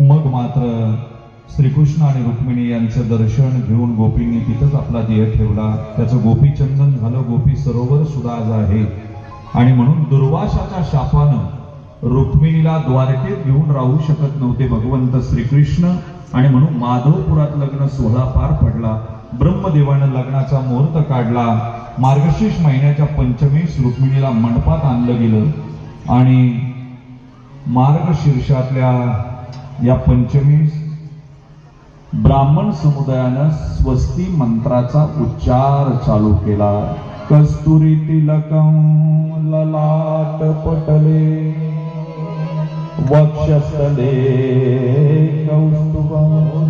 मग मात्र श्रीकृष्ण आणि रुक्मिणी यांचं दर्शन घेऊन गोपींनी तिथंच आपला देह ठेवला. त्याचं गोपीचंदन झालं गोपी सरोवर सुद्धा आज आहे. आणि म्हणून दुर्वाशाच्या शापानं रुक्मिणीला द्वारकेत घेऊन राहू शकत नव्हते भगवंत श्रीकृष्ण. आणि म्हणून माधवपुरात लग्न सोहळा पार पडला. ब्रह्मदेवानं लग्नाचा मुहूर्त काढला. मार्गशीर्ष महिन्याच्या पंचमीस रुक्मिणीला मंडपात आणलं गेलं. आणि मार्गशीर्षातल्या या पंचमीस ब्राह्मण समुदायानं स्वस्ती मंत्राचा उच्चार चालू केला. कस्तुरी तिलकं ललाट पटले. वक्षस्थले कौस्तुभं.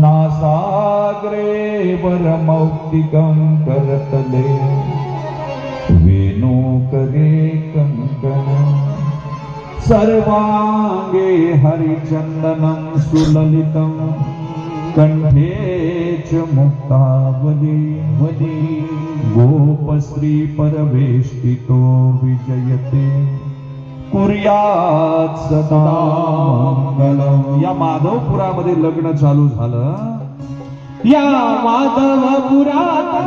नासाग्रे वरमौक्तिकं करतले. वेणुकरे कंकण सर्वाङ्गे हरिचन्दनं सुललितं कण्ठे च मुक्तावली वली गोपश्री परवेष्टितो विजयते. कुर्यात सदा मंगलम या माधवपुरामध्ये लग्न चालू झालं. या माधवपुरात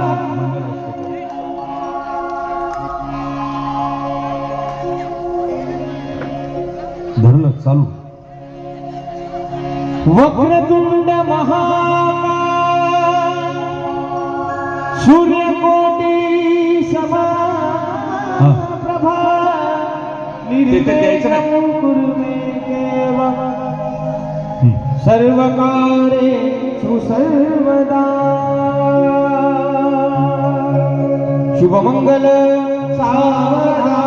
धरलं चालू. वक्रतुंड महाकाय सूर्यकोटी समा. प्रभा. सर्वकारे सुसर्वदा शुभमंगल. सावधा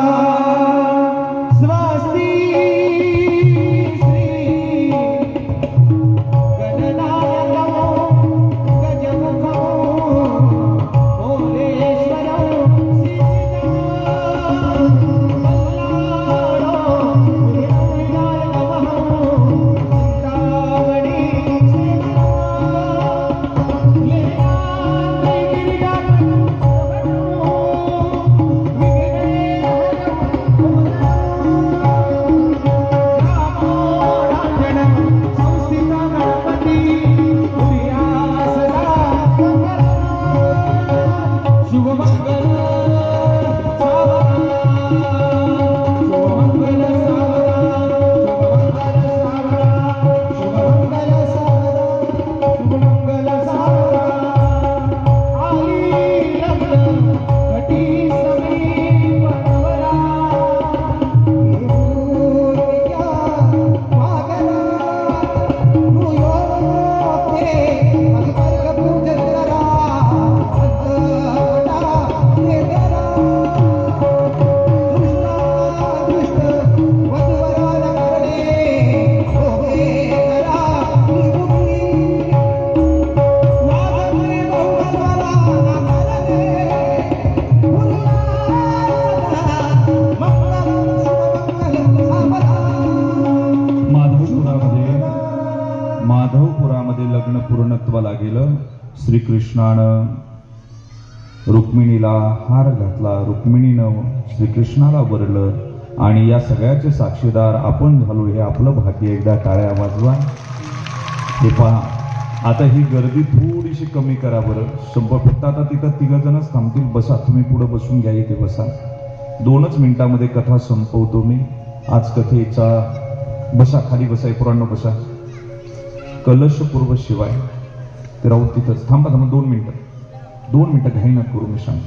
लग्न पूर्णत्वाला गेलं. श्रीकृष्णानं रुक्मिणीला हार घातला. रुक्मिणीनं श्रीकृष्णाला वरलं. आणि या सगळ्याचे साक्षीदार आपण झालो हे आपलं भाग्य. एकदा टाळ्या वाजवा. हे पहा. आता ही गर्दी थोडीशी कमी करा बरं. शंभर फक्त आता तिथं तिघ जणच थांबतील. बसा. तुम्ही पुढं बसून घ्या. इथे बसा. दोनच मिनिटामध्ये कथा संपवतो मी. आज कथेचा बसा. खाली बसाय पुराण बसा. कलशपूर्व शिवाय. ते राहून तिथंच थांबा थांबा दोन मिनिटं. दोन मिनिटं घाई न करू मी शांत